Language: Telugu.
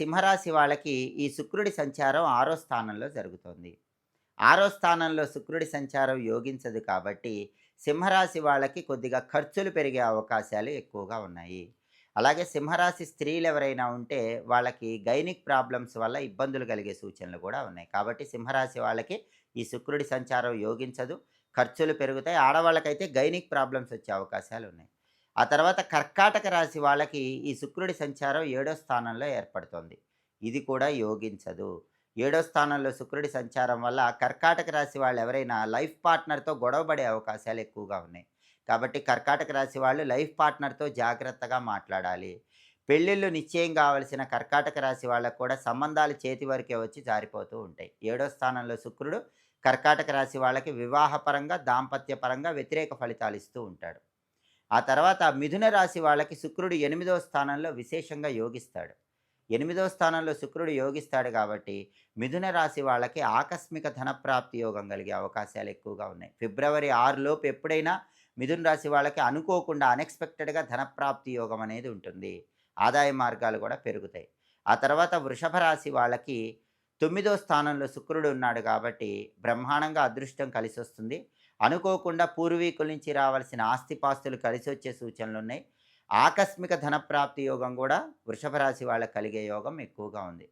సింహరాశి వాళ్ళకి ఈ శుక్రుడి సంచారం ఆరో స్థానంలో జరుగుతుంది. ఆరో స్థానంలో శుక్రుడి సంచారం యోగించదు కాబట్టి సింహరాశి వాళ్ళకి కొద్దిగా ఖర్చులు పెరిగే అవకాశాలు ఎక్కువగా ఉన్నాయి. అలాగే సింహరాశి స్త్రీలు ఎవరైనా ఉంటే వాళ్ళకి గైనిక్ ప్రాబ్లమ్స్ వల్ల ఇబ్బందులు కలిగే సూచనలు కూడా ఉన్నాయి. కాబట్టి సింహరాశి వాళ్ళకి ఈ శుక్రుడి సంచారం యోగించదు ఖర్చులు పెరుగుతాయి. ఆడవాళ్ళకైతే గైనిక్ ప్రాబ్లమ్స్ వచ్చే అవకాశాలు ఉన్నాయి. ఆ తర్వాత కర్కాటక రాశి వాళ్ళకి ఈ శుక్రుడి సంచారం ఏడో స్థానంలో ఏర్పడుతుంది. ఇది కూడా యోగించదు. ఏడో స్థానంలో శుక్రుడి సంచారం వల్ల కర్కాటక రాశి వాళ్ళు ఎవరైనా లైఫ్ పార్ట్నర్తో గొడవపడే అవకాశాలు ఎక్కువగా ఉన్నాయి. కాబట్టి కర్కాటక రాశి వాళ్ళు లైఫ్ పార్ట్నర్తో జాగ్రత్తగా మాట్లాడాలి. పెళ్ళిళ్ళు నిశ్చయం కావలసిన కర్కాటక రాశి వాళ్ళకు కూడా సంబంధాలు చేతి వరకే వచ్చి జారిపోతూ ఉంటాయి. ఏడో స్థానంలో శుక్రుడు కర్కాటక రాశి వాళ్ళకి వివాహపరంగా దాంపత్యపరంగా వ్యతిరేక ఫలితాలు ఇస్తూ ఉంటాడు. ఆ తర్వాత మిథున రాశి వాళ్ళకి శుక్రుడు ఎనిమిదో స్థానంలో విశేషంగా యోగిస్తాడు. ఎనిమిదో స్థానంలో శుక్రుడు యోగిస్తాడు కాబట్టి మిథున రాశి వాళ్ళకి ఆకస్మిక ధనప్రాప్తి యోగం కలిగే అవకాశాలు ఎక్కువగా ఉన్నాయి. ఫిబ్రవరి ఆరులోపు ఎప్పుడైనా మిథున రాశి వాళ్ళకి అనుకోకుండా అన్ఎక్స్పెక్టెడ్గా ధనప్రాప్తి యోగం అనేది ఉంటుంది. ఆదాయ మార్గాలు కూడా పెరుగుతాయి. ఆ తర్వాత వృషభ రాశి వాళ్ళకి తొమ్మిదో స్థానంలో శుక్రుడు ఉన్నాడు కాబట్టి బ్రహ్మాండంగా అదృష్టం కలిసి వస్తుంది అనుకోకుండా పూర్వీకుల నుంచి రావాల్సిన ఆస్తిపాస్తులు కలిసి వచ్చే సూచనలు ఉన్నాయి. ఆకస్మిక ధనప్రాప్తి యోగం కూడా వృషభ రాశి వాళ్ళకి కలిగే యోగం ఎక్కువగా ఉంది.